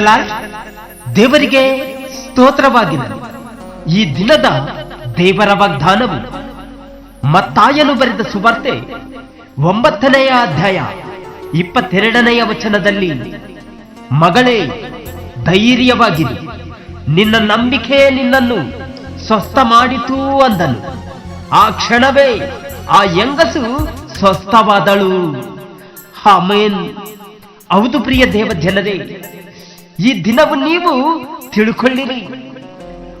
Lord. ದೇವರಿಗೆ ಸ್ತೋತ್ರವಾಗಿದೆ ಈ ದಿನದ ದೇವರ ವಾಗ್ದಾನವು ಮತ್ತಾಯನು ಬರೆದ ಸುವಾರ್ತೆ ಒಂಬತ್ತನೆಯ ಅಧ್ಯಾಯ ಇಪ್ಪತ್ತೆರಡನೆಯ ವಚನದಲ್ಲಿ, ಮಗಳೇ ಧೈರ್ಯವಾಗಿದೆ ನಿನ್ನ ನಂಬಿಕೆ ನಿನ್ನನ್ನು ಸ್ವಸ್ಥ ಮಾಡಿತು ಅಂದನು ಆ ಕ್ಷಣವೇ ಆ ಹೆಂಗಸು ಸ್ವಸ್ಥವಾದಳು. ಆಮೇನ್. ಹೌದು ಪ್ರಿಯ ದೇವ ಜನರೇ ಈ ದಿನವು ನೀವು ತಿಳ್ಕೊಳ್ಳಿರಿ.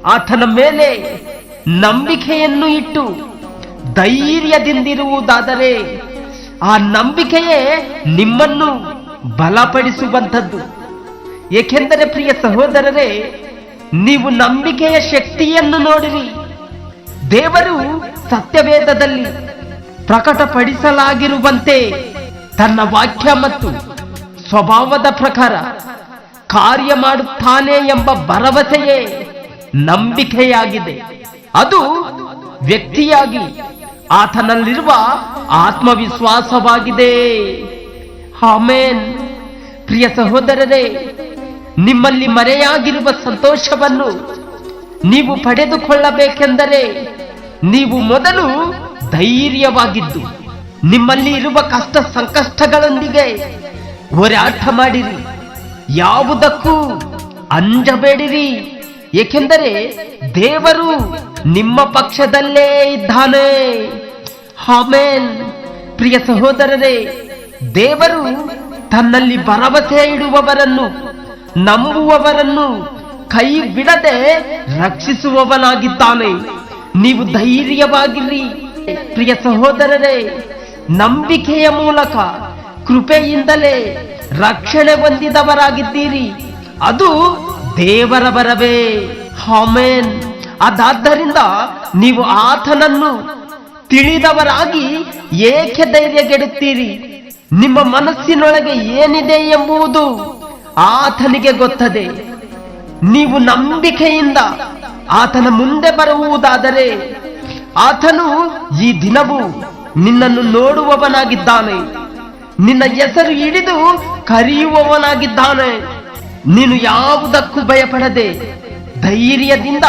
ಆತನ ಮೇಲೆ ನಂಬಿಕೆಯನ್ನು ಇಟ್ಟು ಧೈರ್ಯದಿಂದಿರುವುದಾದರೆ ಆ ನಂಬಿಕೆಯೇ ನಿಮ್ಮನ್ನು ಬಲಪಡಿಸುವಂಥದ್ದು. ಏಕೆಂದರೆ ಪ್ರಿಯ ಸಹೋದರರೇ, ನೀವು ನಂಬಿಕೆಯ ಶಕ್ತಿಯನ್ನು ನೋಡಿರಿ. ದೇವರು ಸತ್ಯವೇದದಲ್ಲಿ ಪ್ರಕಟಪಡಿಸಲಾಗಿರುವಂತೆ ತನ್ನ ವಾಕ್ಯ ಮತ್ತು ಸ್ವಭಾವದ ಪ್ರಕಾರ ಕಾರ್ಯ ಮಾಡುತ್ತಾನೆ ಎಂಬ ಭರವಸೆಯೇ ನಂಬಿಕೆಯಾಗಿದೆ. ಅದು ವ್ಯಕ್ತಿಯಾಗಿ ಆತನಲ್ಲಿರುವ ಆತ್ಮವಿಶ್ವಾಸವಾಗಿದೆ. ಆಮೇನ್. ಪ್ರಿಯ ಸಹೋದರರೇ, ನಿಮ್ಮಲ್ಲಿ ಮರೆಯಾಗಿರುವ ಸಂತೋಷವನ್ನು ನೀವು ಪಡೆದುಕೊಳ್ಳಬೇಕೆಂದರೆ ನೀವು ಮೊದಲು ಧೈರ್ಯವಾಗಿದ್ದು, ನಿಮ್ಮಲ್ಲಿ ಇರುವ ಕಷ್ಟ ಸಂಕಷ್ಟಗಳೊಂದಿಗೆ ಹೋರಾಟ ಮಾಡಿರಿ. ಯಾವುದಕ್ಕೂ ಅಂಜಬೇಡಿರಿ. ಏಕೆಂದರೆ ದೇವರು ನಿಮ್ಮ ಪಕ್ಷದಲ್ಲೇ ಇದ್ದಾನೆ. ಆಮೇನ್. ಪ್ರಿಯ ಸಹೋದರರೇ, ದೇವರು ತನ್ನಲ್ಲಿ ಭರವಸೆ ಇಡುವವರನ್ನು ನಂಬುವವರನ್ನು ಕೈ ಬಿಡದೆ ರಕ್ಷಿಸುವವನಾಗಿದ್ದಾನೆ. ನೀವು ಧೈರ್ಯವಾಗಿರಿ. ಪ್ರಿಯ ಸಹೋದರರೇ, ನಂಬಿಕೆಯ ಮೂಲಕ ಕೃಪೆಯಿಂದಲೇ ರಕ್ಷಣೆ ಹೊಂದಿದವರಾಗಿದ್ದೀರಿ. ಅದು ದೇವರ ಬರವೇ ಹಾಮೇನ್ ಅದಾದ್ದರಿಂದ ನೀವು ಆತನನ್ನು ತಿಳಿದವರಾಗಿ ಏಕೆ ಧೈರ್ಯಗೆಡುತ್ತೀರಿ? ನಿಮ್ಮ ಮನಸ್ಸಿನೊಳಗೆ ಏನಿದೆ ಎಂಬುದು ಆತನಿಗೆ ಗೊತ್ತದೆ. ನೀವು ನಂಬಿಕೆಯಿಂದ ಆತನ ಮುಂದೆ ಬರುವುದಾದರೆ ಆತನು ಈ ದಿನವೂ ನಿನ್ನನ್ನು ನೋಡುವವನಾಗಿದ್ದಾನೆ. ನಿನ್ನ ಹೆಸರು ಹಿಡಿದು ಕರೆಯುವವನಾಗಿದ್ದಾನೆ. ನೀನು ಯಾವುದಕ್ಕೂ ಭಯಪಡದೆ ಧೈರ್ಯದಿಂದ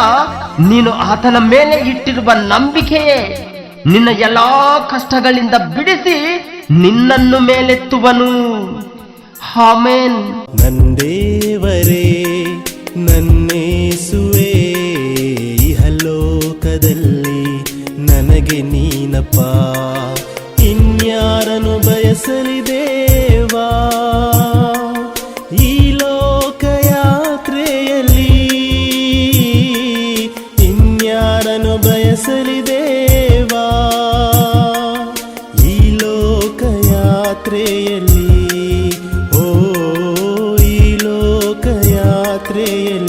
ನೀನು ಆತನ ಮೇಲೆ ಇಟ್ಟಿರುವ ನಂಬಿಕೆಯೇ ನಿನ್ನ ಎಲ್ಲಾ ಕಷ್ಟಗಳಿಂದ ಬಿಡಿಸಿ ನಿನ್ನನ್ನು ಮೇಲೆತ್ತುವನು. ಹಾಮೇನ್ ನಂದೇವರೇ ನೀನಪ್ಪ ಇನ್ಯಾರನು ಬಯಸಲಿ ದೇವಾ ಈ ಲೋಕ ಯಾತ್ರೆಯಲ್ಲಿ ಇನ್ಯಾರನು ಬಯಸಲಿ ದೇವಾ ಈ ಲೋಕ ಯಾತ್ರೆಯಲ್ಲಿ ಓ ಈ ಲೋಕ ಯಾತ್ರೆಯಲ್ಲಿ